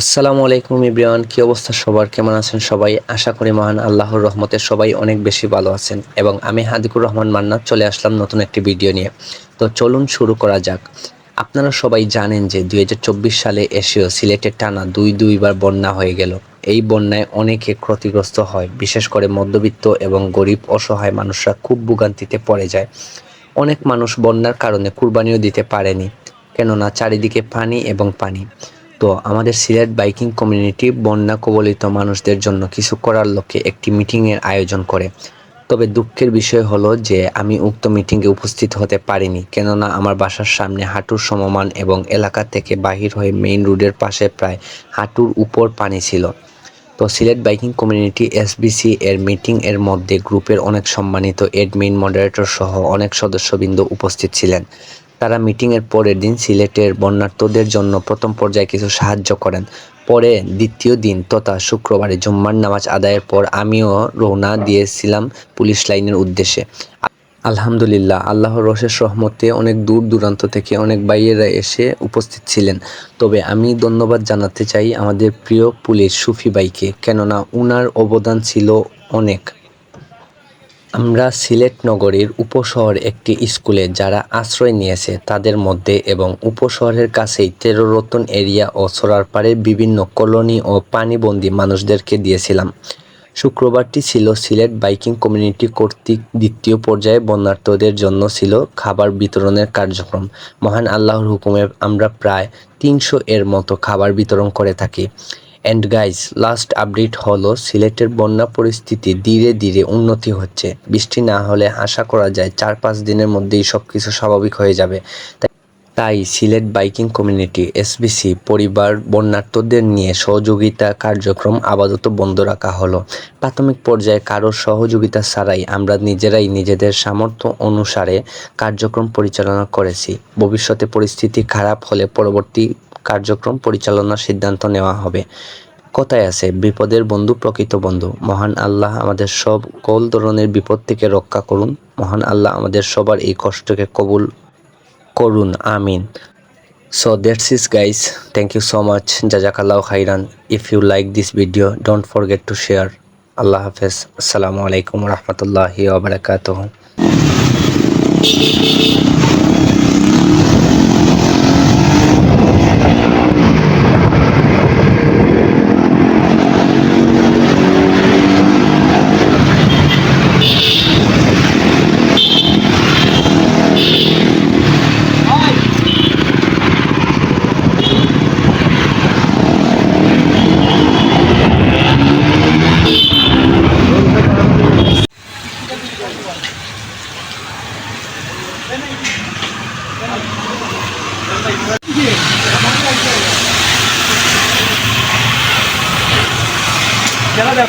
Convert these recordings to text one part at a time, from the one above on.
আসসালামু আলাইকুম ইব্রিয়ান কি অবস্থা সবার? কেমন আছেন সবাই? আশা করি মহান আল্লাহর রহমতে সবাই অনেক বেশি ভালো আছেন এবং আমি হাদিকুর রহমান মান্নাত চলে আসলাম নতুন একটি ভিডিও নিয়ে। তো চলুন শুরু করা যাক। আপনারা সবাই জানেন যে দুই হাজার চব্বিশ সালে এসেও সিলেটে টানা দুই দুইবার বন্যা হয়ে গেল। এই বন্যায় অনেকে ক্ষতিগ্রস্ত হয়, বিশেষ করে মধ্যবিত্ত এবং গরিব অসহায় মানুষরা খুব ভোগান্তিতে পড়ে যায়। অনেক মানুষ বন্যার কারণে কুরবানিও দিতে পারেনি, কেননা চারিদিকে পানি এবং পানি। তো আমাদের সিলেট বাইকিং কমিউনিটি বন্যা কবলিত মানুষদের জন্য কিছু করার লক্ষ্যে একটি মিটিংয়ের আয়োজন করে। তবে দুঃখের বিষয় হলো যে আমি উক্ত মিটিংয়ে উপস্থিত হতে পারিনি, কেননা আমার বাসার সামনে হাঁটুর সমমান এবং এলাকা থেকে বাহির হয়ে মেইন রোডের পাশে প্রায় হাঁটুর উপর পানি ছিল। তো সিলেট বাইকিং কমিউনিটি এসবিসি এর মিটিং এর মধ্যে গ্রুপের অনেক সম্মানিত এডমিন মডারেটর সহ অনেক সদস্যবৃন্দ উপস্থিত ছিলেন। তারা মিটিংয়ের পরের দিন সিলেটের বন্যার্তদের জন্য প্রথম পর্যায়ে কিছু সাহায্য করেন। পরে দ্বিতীয় দিন তথা শুক্রবারে জুম্মার নামাজ আদায়ের পর আমিও রওনা দিয়েছিলাম পুলিশ লাইনের উদ্দেশ্যে। আলহামদুলিল্লাহ, আল্লাহর রসের সহমতে অনেক দূর দূরান্ত থেকে অনেক বাইয়েরা এসে উপস্থিত ছিলেন। তবে আমি ধন্যবাদ জানাতে চাই আমাদের প্রিয় পুলিশ সুফি বাইকে কেননা উনার অবদান ছিল অনেক। আমরা সিলেট নগরীর উপশহর একটি স্কুলে যারা আশ্রয় নিয়েছে তাদের মধ্যে এবং উপশহরের কাছেই তেরোরতন এরিয়া ও সরারপাড়ের বিভিন্ন কলোনি ও পানিবন্দী মানুষদেরকে দিয়েছিলাম। শুক্রবারটি ছিল সিলেট বাইকিং কমিউনিটি কর্তৃক দ্বিতীয় পর্যায়ে বন্যার্থদের জন্য ছিল খাবার বিতরণের কার্যক্রম। মহান আল্লাহর হুকুমে আমরা প্রায় তিনশো এর মতো খাবার বিতরণ করে থাকি। অ্যান্ড গাইজ লাস্ট আপডেট হলো, সিলেটের বন্যা পরিস্থিতি ধীরে ধীরে উন্নতি হচ্ছে। বৃষ্টি না হলে আশা করা যায় চার পাঁচ দিনের মধ্যেই সব কিছু স্বাভাবিক হয়ে যাবে। তাই তাই সিলেট বাইকিং কমিউনিটি এসবিসি পরিবার, বন্যার্থদের নিয়ে সহযোগিতা কার্যক্রম আপাতত বন্ধ রাখা হলো। প্রাথমিক পর্যায়ে কারোর সহযোগিতা ছাড়াই আমরা নিজেরাই নিজেদের সামর্থ্য অনুসারে কার্যক্রম পরিচালনা করেছি। ভবিষ্যতে পরিস্থিতি খারাপ হলে পরবর্তী কার্যক্রম পরিচালনার সিদ্ধান্ত নেওয়া হবে। কথায় আছে? বিপদের বন্ধু, প্রকৃত বন্ধু। মহান আল্লাহ আমাদের সব কল ধরনের বিপদ থেকে রক্ষা করুন। মহান আল্লাহ আমাদের সবার এই কষ্টকে কবুল করুন। আমিন। So that's is guys thank you so much জাজাকাল্লাহ খাইরান। If you like this video don't forget to share আল্লাহ হাফেজ। আসসালামু আলাইকুম রহমতুল্লাহি ওবরাকাতুহ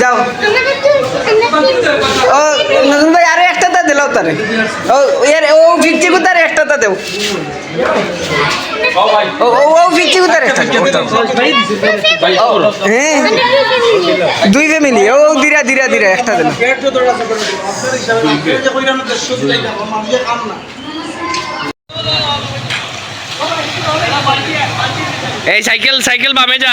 যাও। ও, নতুন ভাই আরে একটা দিলাও তারে। ও, এর, ও ফিফটি কো তার একটা তা দেও। ও ও ও ফিফটি কো তার একটা হ্যাঁ। দুই ফ্যামিলি ও দিরা দিরা দিরা একটা দিলাম। এই সাইকেল সাইকেল বামে যা।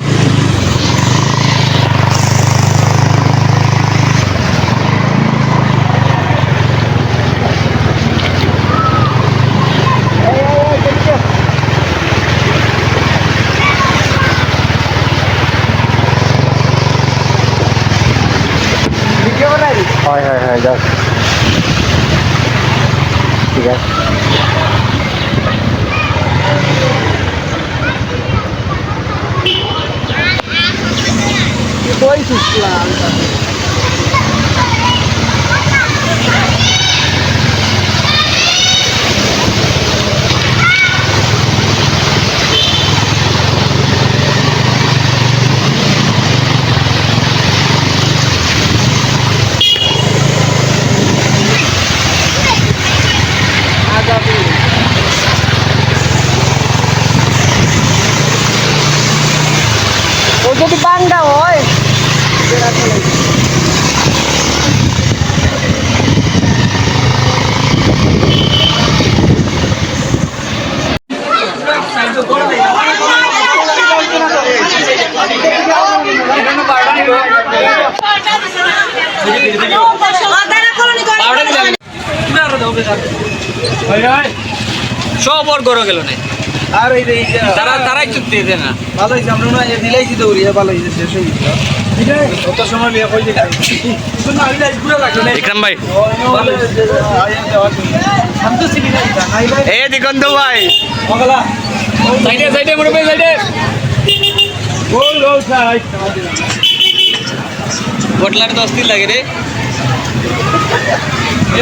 ঠিক আছে ও যদি বাংলা হয়। সব ওর গড়ে গেল না আর এই তারা তারাই চুক্তি দিতে না। ভালো হয়েছে আমরা না দিলাইছি দৌড়ি ভালো হয়েছে শেষ হয়ে গেছিল কত সময় বিয়ে কই দেখি বিক্রম ভাই। এ দিগন্ত ভাই। সাইডে সাইডে মুরব্বী সাইডে। গোল গোল সাইড বটলার দশ দিন লাগে রে। এ